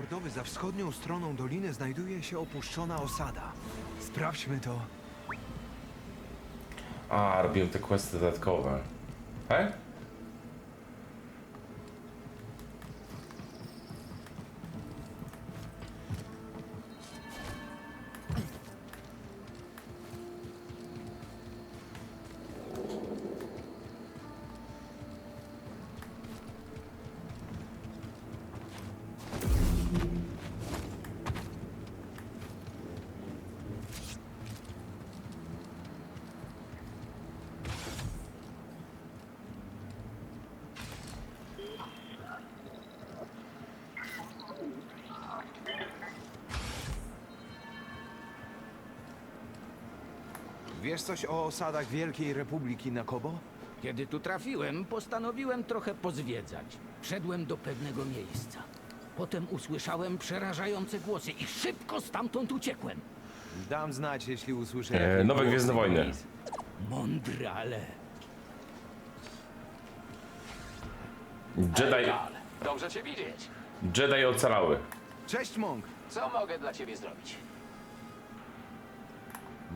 portowy za wschodnią stroną doliny znajduje się opuszczona osada. Sprawdźmy to. A, robiłem te questy dodatkowe. Tak? Wiesz coś o osadach Wielkiej Republiki na Kobo? Kiedy tu trafiłem, postanowiłem trochę pozwiedzać. Wszedłem do pewnego miejsca. Potem usłyszałem przerażające głosy i szybko stamtąd uciekłem. Dam znać, jeśli usłyszę. E, jakieś nowe głosy Gwiezdne Wojny. Nis. Mądry, ale... Jedi, dobrze cię widzieć. Jedi ocalały. Cześć, Monk! Co mogę dla ciebie zrobić?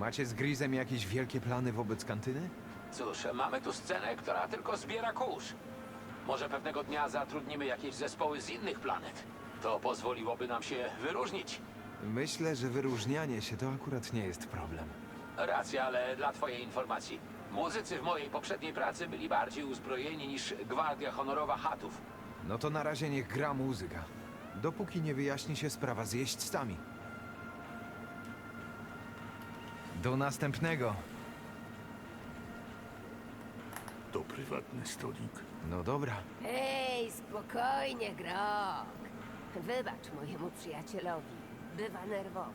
Macie z Grizem jakieś wielkie plany wobec kantyny? Cóż, mamy tu scenę, która tylko zbiera kurz. Może pewnego dnia zatrudnimy jakieś zespoły z innych planet. To pozwoliłoby nam się wyróżnić. Myślę, że wyróżnianie się to akurat nie jest problem. Racja, ale dla twojej informacji. Muzycy w mojej poprzedniej pracy byli bardziej uzbrojeni niż Gwardia Honorowa Hatów. No to na razie niech gra muzyka. Dopóki nie wyjaśni się sprawa z jeźdźcami. Do następnego. To prywatny stolik. No dobra. Hej, spokojnie, Grok. Wybacz mojemu przyjacielowi. Bywa nerwowy.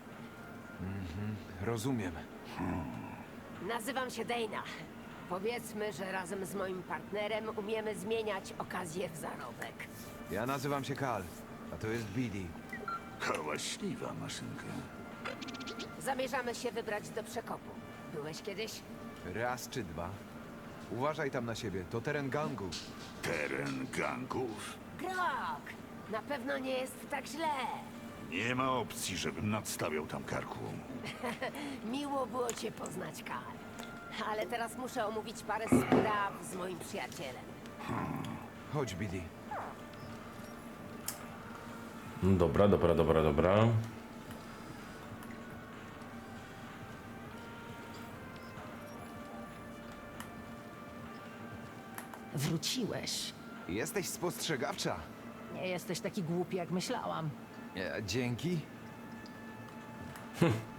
Rozumiem. Nazywam się Dana. Powiedzmy, że razem z moim partnerem umiemy zmieniać okazję w zarobek. Ja nazywam się Kal, a to jest Bidi. Hałaśliwa maszynka. Zamierzamy się wybrać do przekopu. Byłeś kiedyś? Raz czy dwa. Uważaj tam na siebie, to teren gangu. Teren gangów. Grok! Na pewno nie jest tak źle. Nie ma opcji, żebym nadstawiał tam karku. Miło było cię poznać, Kal. Ale teraz muszę omówić parę spraw z moim przyjacielem. Chodź, Bidi. No Dobra, dobra, dobra, dobra. Wróciłeś. Jesteś spostrzegawcza. Nie jesteś taki głupi, jak myślałam. E, dzięki.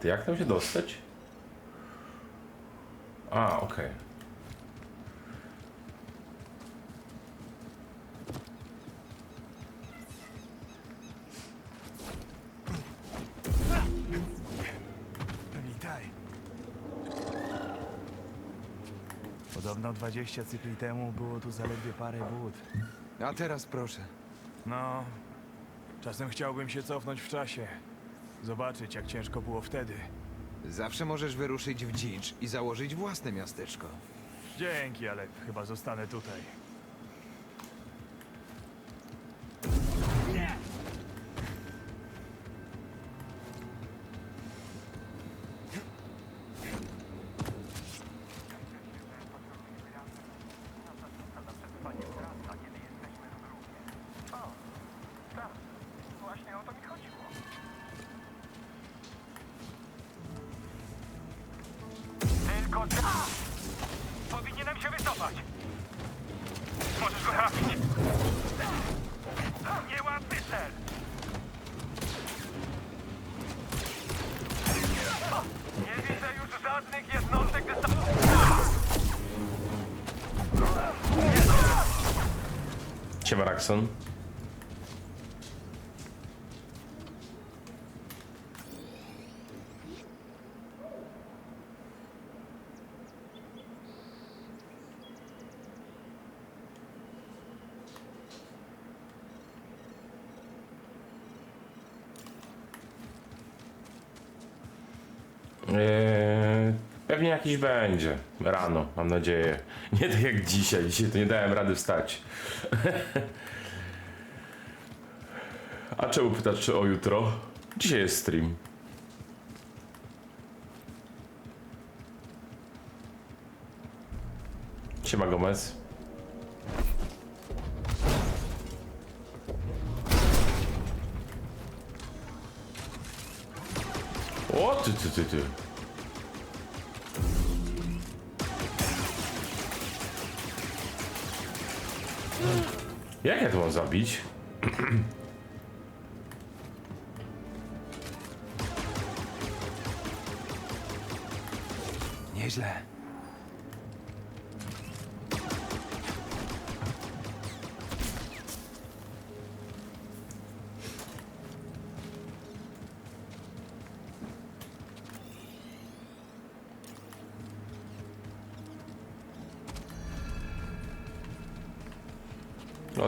ty jak tam się dostać? A, okej. Witaj. Podobno 20 cykli temu było tu zaledwie parę bud. A teraz proszę. No, czasem chciałbym się cofnąć w czasie. Zobaczyć, jak ciężko było wtedy. Zawsze możesz wyruszyć w dzicz i założyć własne miasteczko. Dzięki, ale chyba zostanę tutaj. Tylko Siema, Raxon. Eee, pewnie jakiś będzie. Rano, mam nadzieję. Nie tak jak dzisiaj. Dzisiaj to nie dałem rady wstać. A czemu pytać, czy o jutro? Dzisiaj jest stream. Siema Gomez. O, ty, ty, ty, ty. Jak ja to mam zabić? Nieźle.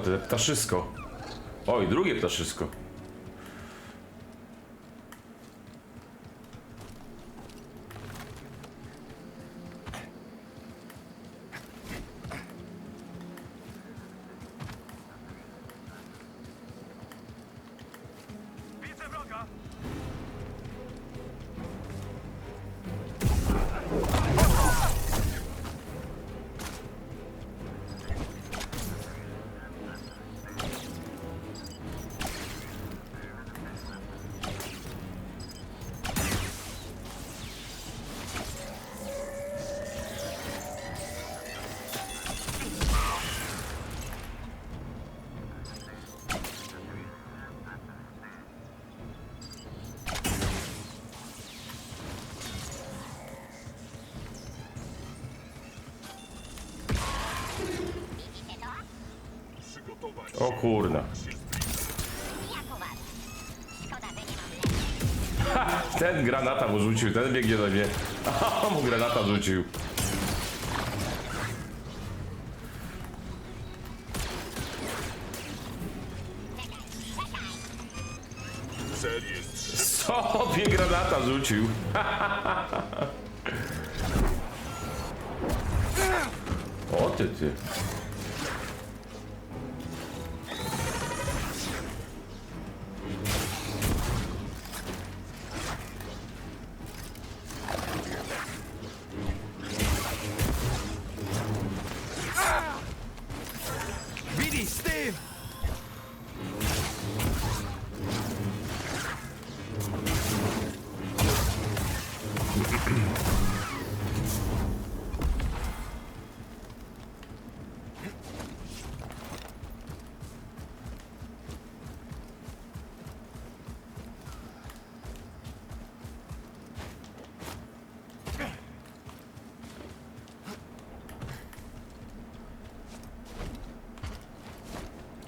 To ptaszysko. Oj, drugie ptaszysko. O kurna. Ha, ten granata mu rzucił, ten biegnie do mnie. A mu granata rzucił. Sobie granata rzucił. O ty ty.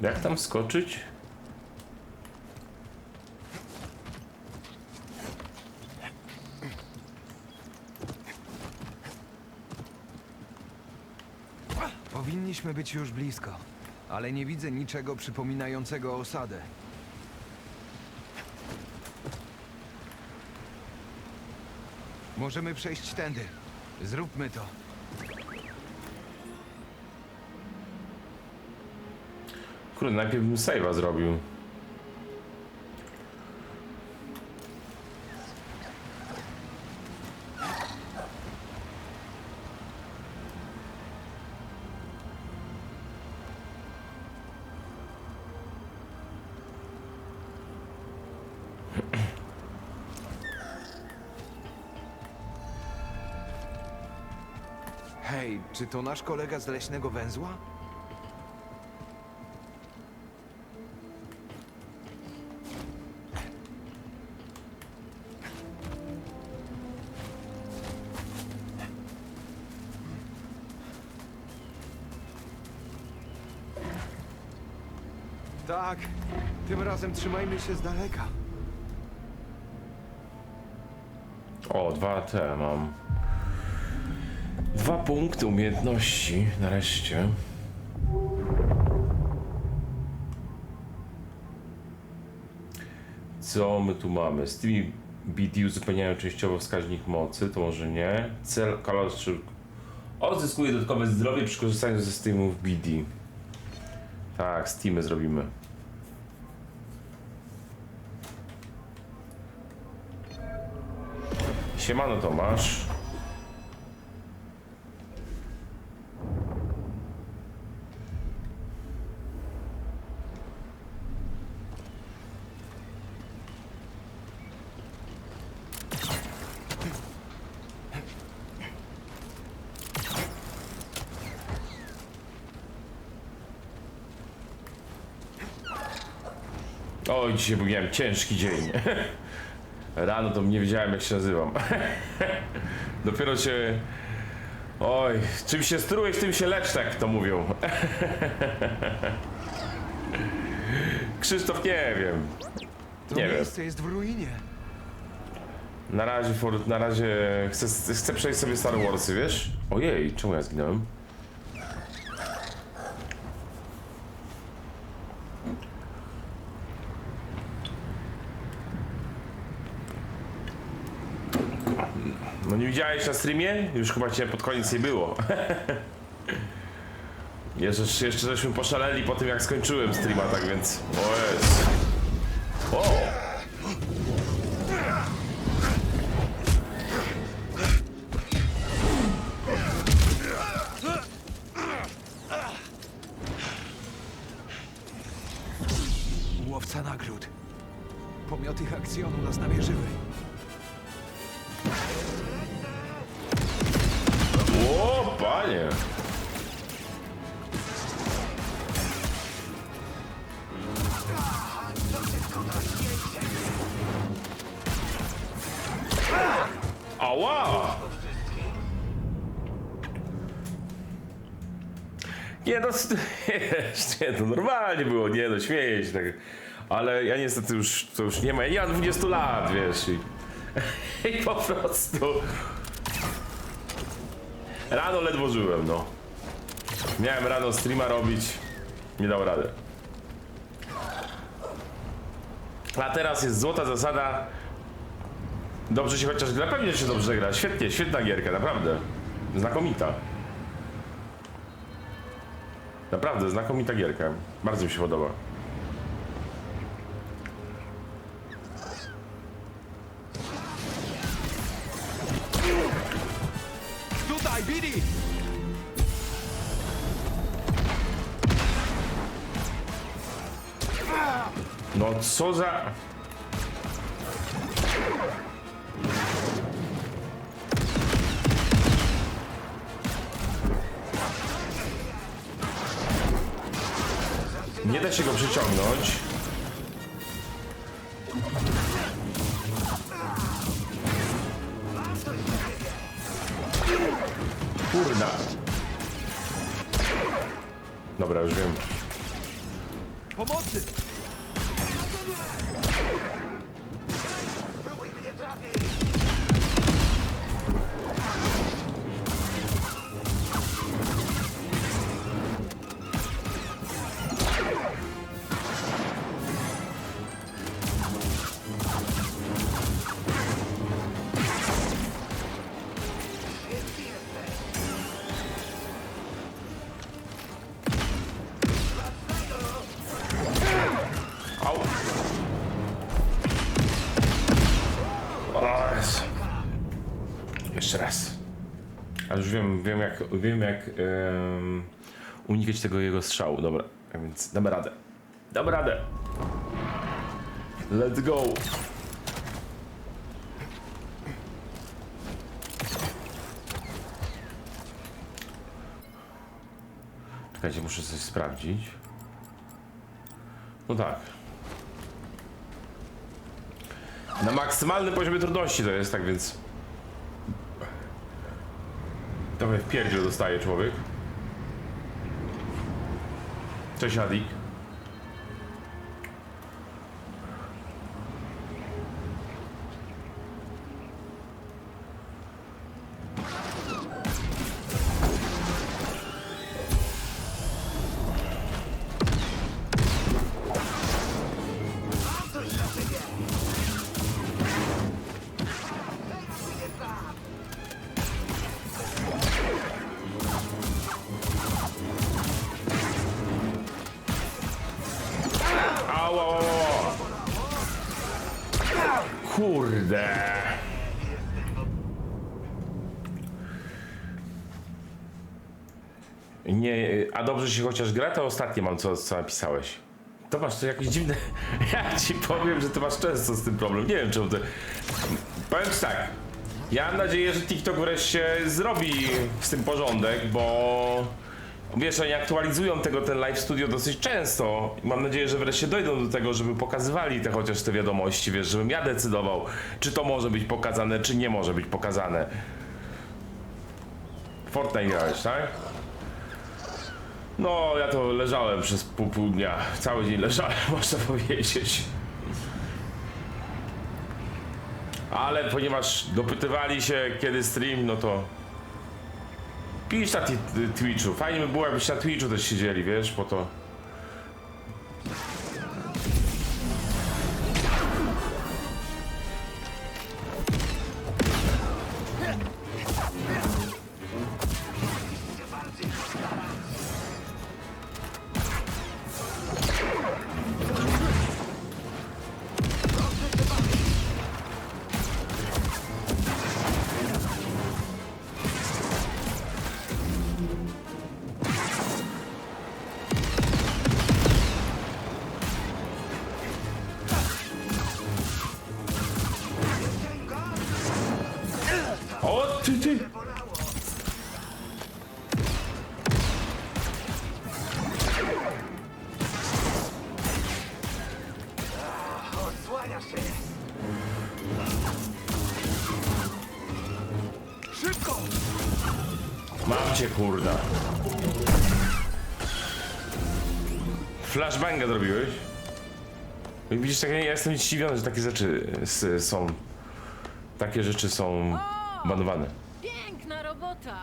Jak tam skoczyć? Powinniśmy być już blisko, ale nie widzę niczego przypominającego osadę. Możemy przejść tędy. Zróbmy to. Kurde, najpierw bym save'a zrobił. Hej, czy to nasz kolega z leśnego węzła? Tak, tym razem trzymajmy się z daleka. O, dwa te mam. Dwa punkty umiejętności, nareszcie. Co my tu mamy? Z tymi BD uzupełniają częściowo wskaźnik mocy, to może nie. Cel kaloryczny. Odzyskuje dodatkowe zdrowie przy korzystaniu ze Steamów BD. Tak, Steamy zrobimy. Siemano Tomasz. Oj, dzisiaj był, miałem ciężki dzień. Rano to nie wiedziałem jak się nazywam. Dopiero się... Oj, czym się strujesz, tym się lecz, tak to mówią. Krzysztof, nie wiem. To Nie wiem. miejsce jest w ruinie. Na razie, for, na razie chcę, chcę przejść sobie Star Warsy, wiesz? Ojej, czemu ja zginąłem? Widziałeś na streamie? Już chyba cię pod koniec nie było. Jeszcze, jeszcze żeśmy poszaleli po tym jak skończyłem streama, tak więc... O jest. O! No, nie, to normalnie było, nie no, śmieję się tak. Ale ja niestety już, to już nie ma, ja nie mam 20 lat, wiesz, i, i po prostu... Rano ledwo żyłem, no. Miałem rano streama robić, nie dał rady. A teraz jest złota zasada. Dobrze się chociaż gra, pewnie się dobrze gra. Świetnie, świetna gierka, naprawdę. Znakomita. Naprawdę, znakomita gierka. Bardzo mi się podoba. Tutaj, Billy! No co za... Się go przyciągnąć. Kurna. Dobra, już wiem. Pomocy! Wiem, jak, wiem jak em, unikać tego jego strzału. Dobra, więc damy radę. Damy radę. Let's go. Czekajcie, muszę coś sprawdzić. No tak. Na maksymalnym poziomie trudności to jest, tak więc... Trochę w pierdziel dostaje człowiek. Cześć Adik. Kurde. Nie, a dobrze się chociaż gra, to ostatnie mam co, co napisałeś. To masz to jakieś dziwne. Ja ci powiem, że ty masz często z tym problem. Nie wiem czemu to. Powiem ci tak. Ja mam nadzieję, że TikTok wreszcie zrobi z tym porządek, bo wiesz, oni aktualizują tego ten live studio dosyć często. Mam nadzieję, że wreszcie dojdą do tego, żeby pokazywali te chociaż te wiadomości, wiesz, żebym ja decydował, czy to może być pokazane, czy nie może być pokazane. Fortnite grałeś, tak? No, ja to leżałem przez pół, pół dnia. Cały dzień leżałem, można powiedzieć. Ale ponieważ dopytywali się, kiedy stream, no to pisz na Twitchu. Fajnie by było, jakbyście na Twitchu też siedzieli, wiesz, po to... Mam cię, kurda. Flashbanga zrobiłeś? Widzisz, tak, ja jestem zdziwiony, że takie rzeczy s- są... Takie rzeczy są banowane. Piękna robota!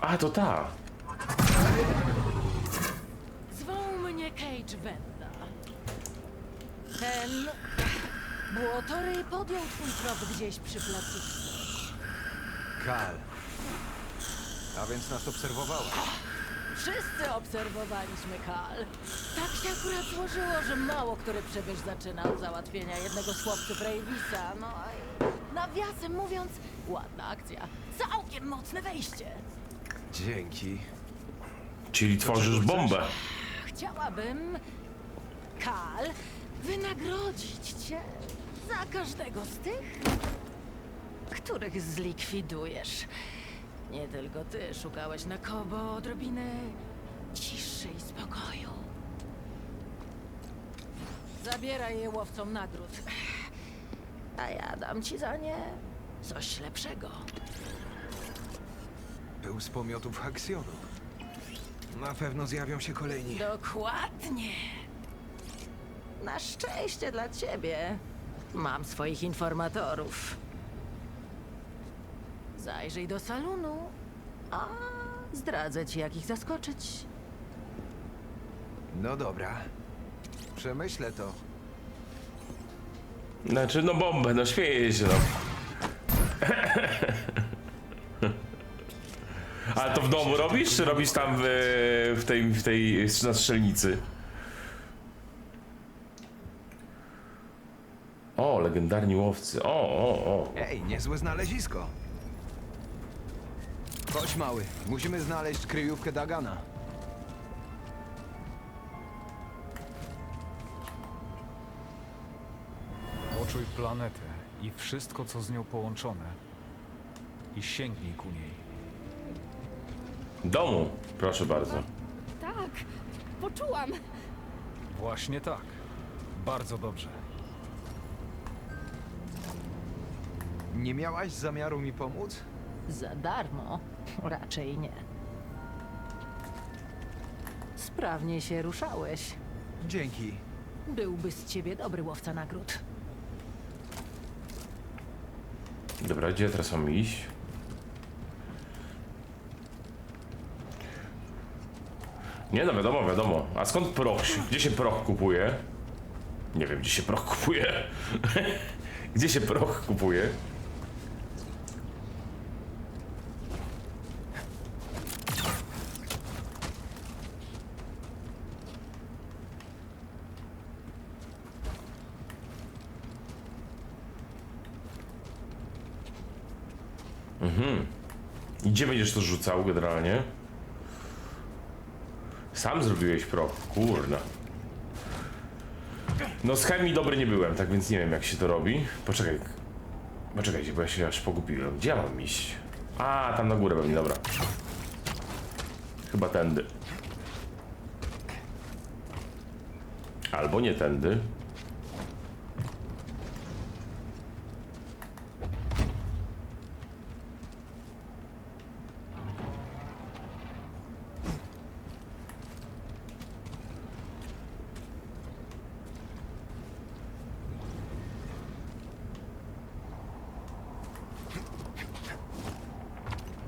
A, to ta. Zwą mnie Cage Venda. Ten Błotory podjął twój trop gdzieś przy placówce. Kal. A więc nas obserwowała. Wszyscy obserwowaliśmy Kal. Tak się akurat złożyło, że mało który przebież zaczyna od załatwienia jednego z chłopców Ravisa. No i nawiasem mówiąc, ładna akcja. Całkiem mocne wejście. Dzięki. Czyli tworzysz bombę. Chciałabym, Kal, wynagrodzić cię za każdego z tych, których zlikwidujesz. Nie tylko ty szukałeś na Kobo odrobiny ciszy i spokoju. Zabieraj je łowcom nagród, a ja dam ci za nie coś lepszego. Był z pomiotów Haksionu. Na pewno zjawią się kolejni. Dokładnie. Na szczęście dla ciebie mam swoich informatorów. Zajrzyj do salonu, a zdradzę ci, jak ich zaskoczyć. No dobra. Przemyślę to. Znaczy, no bombę, no śmieję się, no. Ale to w domu robisz, czy robisz tam w, w tej, w tej na strzelnicy? O, legendarni łowcy. O, o, o. Ej, niezłe znalezisko. Chodź, mały. Musimy znaleźć kryjówkę Dagana. Poczuj planetę i wszystko, co z nią połączone. I sięgnij ku niej. Domu, proszę bardzo. Tak, poczułam. Właśnie tak. Bardzo dobrze. Nie miałaś zamiaru mi pomóc? Za darmo? Raczej nie. Sprawnie się ruszałeś. Dzięki. Byłby z ciebie dobry łowca nagród. Dobra, gdzie teraz mam iść? Nie no, wiadomo, wiadomo. A skąd proch? się- Gdzie się proch kupuje? Nie wiem, gdzie się proch kupuje. gdzie się proch kupuje? To rzucał generalnie? Sam zrobiłeś prop, kurna. No z chemii dobry nie byłem, tak więc nie wiem jak się to robi. Poczekaj. Poczekajcie, bo ja się aż pogubiłem. Gdzie ja mam iść? A, tam na górę pewnie, dobra. Chyba tędy. Albo nie tędy.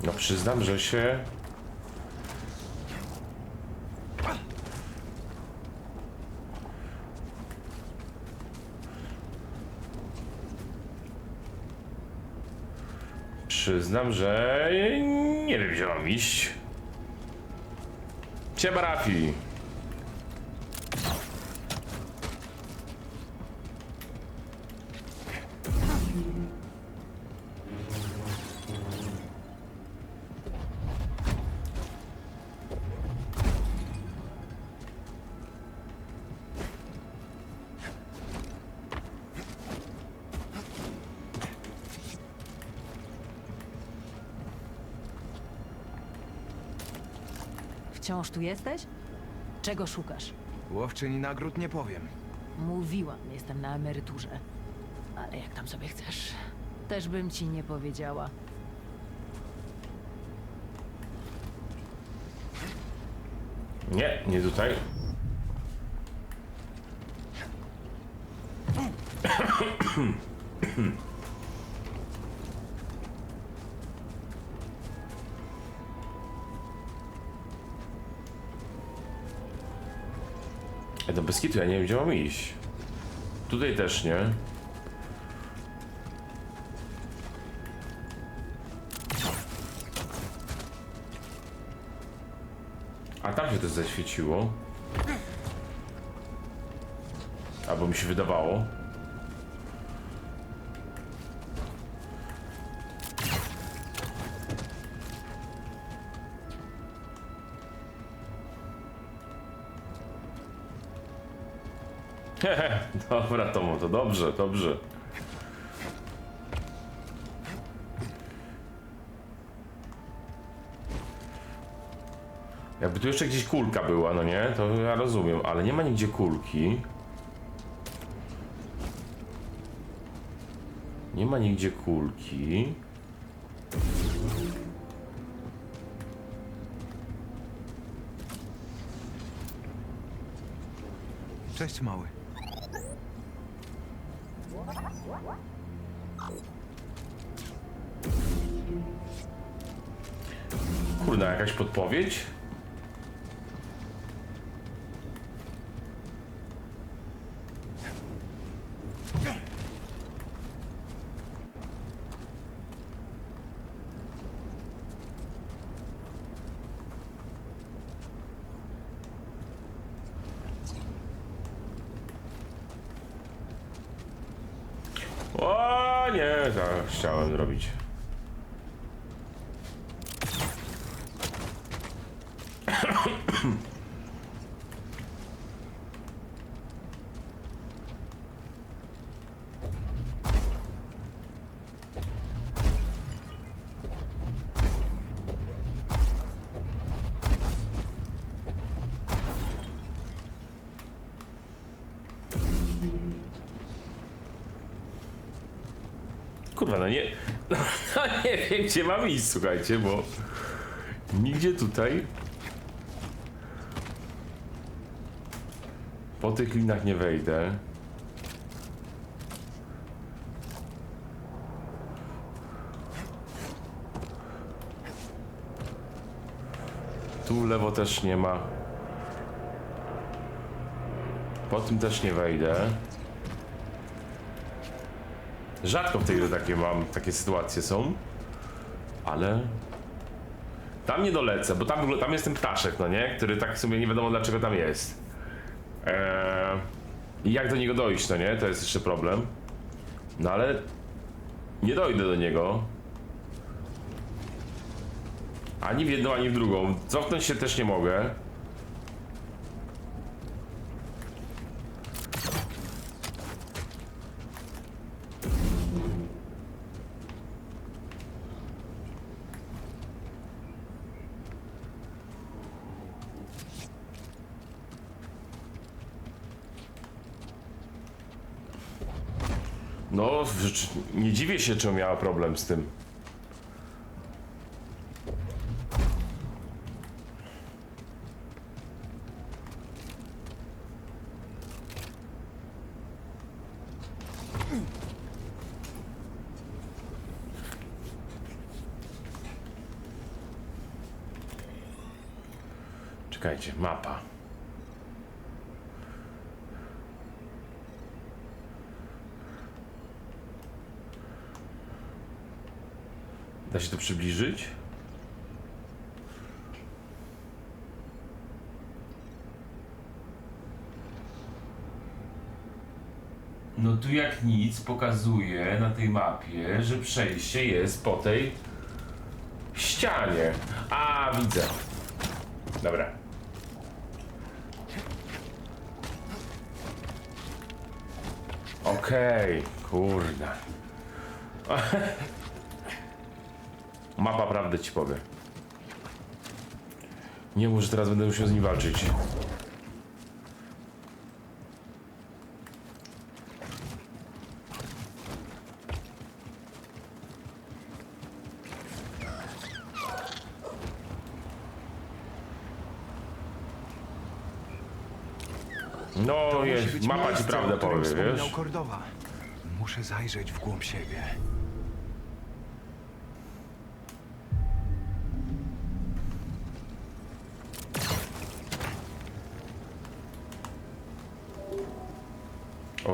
No przyznam, że się... Przyznam, że nie wiem gdzie mam iść. Rafi. Wciąż tu jesteś? Czego szukasz? Łowczyni nagród nie powiem. Mówiłam, jestem na emeryturze. Ale jak tam sobie chcesz, też bym ci nie powiedziała. Nie, nie tutaj. Ja do Beskitu, ja nie wiem gdzie mam iść. Tutaj też nie. A tam się to zaświeciło. Albo mi się wydawało. Dobra Tomo, to dobrze, dobrze. Jakby tu jeszcze gdzieś kulka była, no nie? To ja rozumiem, ale nie ma nigdzie kulki. Nie ma nigdzie kulki. Cześć, mały. Jakaś podpowiedź? O nie, tak chciałem zrobić. Kurwa, no nie. No nie wiem, gdzie mam iść, słuchajcie, bo. Nigdzie tutaj. Po tych linach nie wejdę. Tu lewo też nie ma. Po tym też nie wejdę. Rzadko w tej grze takie mam, takie sytuacje są. Ale... Tam nie dolecę, bo tam, tam jest ten ptaszek, no nie? Który tak w sumie nie wiadomo dlaczego tam jest. Eee, I jak do niego dojść, no nie? To jest jeszcze problem. No ale nie dojdę do niego. Ani w jedną, ani w drugą. Cofnąć się też nie mogę. W- nie dziwię się, czemu miała problem z tym. Czekajcie, mapa. Da się to przybliżyć? No tu jak nic pokazuje na tej mapie, że przejście jest po tej ścianie. A, widzę. Dobra. Okej, kurde. Mapa prawdy ci powie. Nie mów, że teraz będę musiał z nim walczyć. No, To musi jest, być mapa ci miejsce, prawdę którym powie, wspominał wiesz? Kordowa. Muszę zajrzeć w głąb siebie.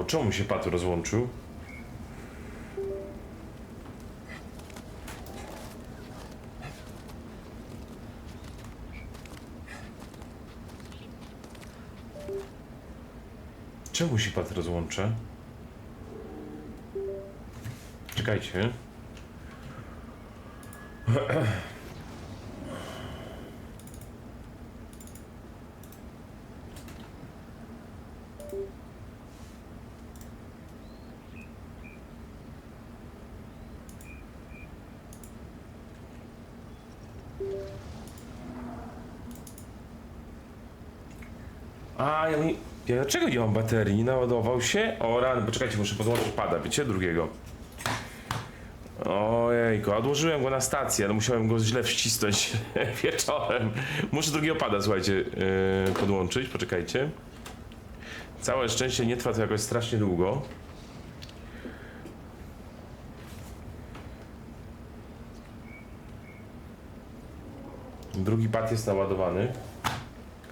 Czemu się Pat rozłączył? Czemu się Pat rozłącza? Czekajcie. A, ja, dlaczego nie mam baterii? Naładował się? O rany, poczekajcie, muszę podłączyć pada, wiecie, drugiego. Ojejku, odłożyłem go na stację, ale musiałem go źle wcisnąć wieczorem. Muszę drugiego pada, słuchajcie, yy, podłączyć, poczekajcie. Całe szczęście nie trwa to jakoś strasznie długo. Drugi pad jest naładowany.